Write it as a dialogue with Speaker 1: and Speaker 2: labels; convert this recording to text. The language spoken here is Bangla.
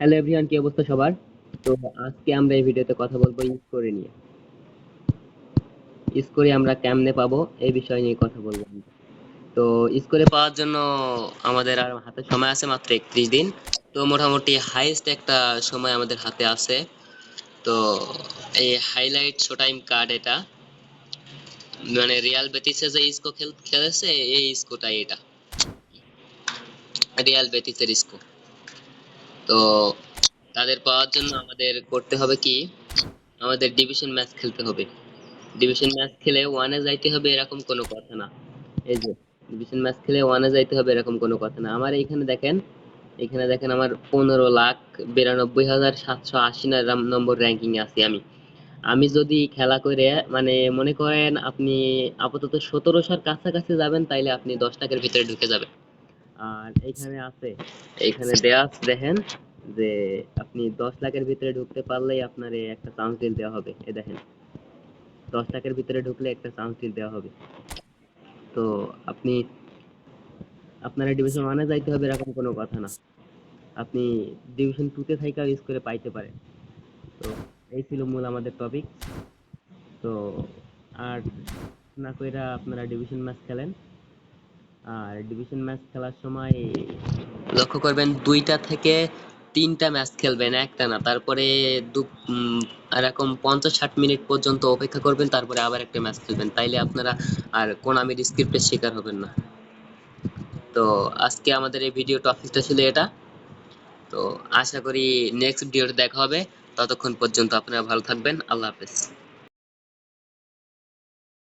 Speaker 1: হ্যালো এভরিওয়ান কি অবস্থা সবার? তো আজকে আমরা এই ভিডিওতে কথা বলব স্কোরে নিয়ে। স্কোরে আমরা কেমনে পাবো এই বিষয় নিয়ে কথা বলব তো স্কোরে পাওয়ার জন্য আমাদের আর হাতে সময় আছে মাত্র একত্রিশ দিন। তো মোটামুটি হাইয়েস্ট একটা সময় আমাদের হাতে আছে। তো এই হাইলাইট শো টাইম কার্ড এটা। মানে রিয়াল বেটিসে যে ইসকো খেল, খেলেছে, এই ইসকোটাই এটা। রিয়াল বেটিসের ইসকো। তো তাদের পাওয়ার জন্য আমাদের করতে হবে কি? আমাদের ডিভিশন ম্যাচ খেলতে হবে। ডিভিশন ম্যাচ খেলে ওয়ানে যাইতে হবে এরকম কোনো কথা না। এই যে ডিভিশন ম্যাচ খেলে ওয়ানে যাইতে হবে এরকম কোনো কথা না। আমার এইখানে দেখেন এখানে দেখেন আমার পনেরো লাখ বিরানব্বই হাজার সাতশো আশি নম্বর র্যাঙ্কিং আছি আমি। আমি যদি খেলা করে মানে মনে করেন আপনি আপাতত সতেরোশোর কাছাকাছি যাবেন, তাইলে আপনি দশ লাখের ভিতরে ঢুকে যাবেন। আর এখানে আছে এখানে দেয়া আছে দেখেন যে আপনি দশ লাখের ভিতরে ঢুকতে পারলেই আপনার একটা চান্স দেওয়া হবে। এই দেখেন, দশ লাখের ভিতরে ঢুকলে একটা চান্স দেওয়া হবে। তো আপনি, আপনার ডিভিশন ওয়ানে যাইতে হবে এরকম কোনো কথা না। আপনি ডিভিশন টুতে থাইকা ইউজ করে পাইতে পারেন। তো এই ছিল মূল আমাদের টপিক তো আর না কইরা আপনারা ডিভিশন ম্যাচ খেলেন। আর ডিভিশন ম্যাচ খেলার সময় লক্ষ্য করবেন দুইটা থেকে তিনটা ম্যাচ খেলবেন, একটা না। তারপরে দু এরকম পঞ্চাশ ষাট মিনিট পর্যন্ত অপেক্ষা করবেন, তারপরে আবার একটা ম্যাচ খেলবেন। তাইলে আপনারা আর কোনামির স্ক্রিপ্টের শিকার হবেন না। তো আজকে আমাদের এই ভিডিও টপিকটা ছিল এটা। তো আশা করি নেক্সট ভিডিওতে দেখা হবে। ততক্ষণ পর্যন্ত আপনারা ভালো থাকবেন। আল্লাহ হাফেজ।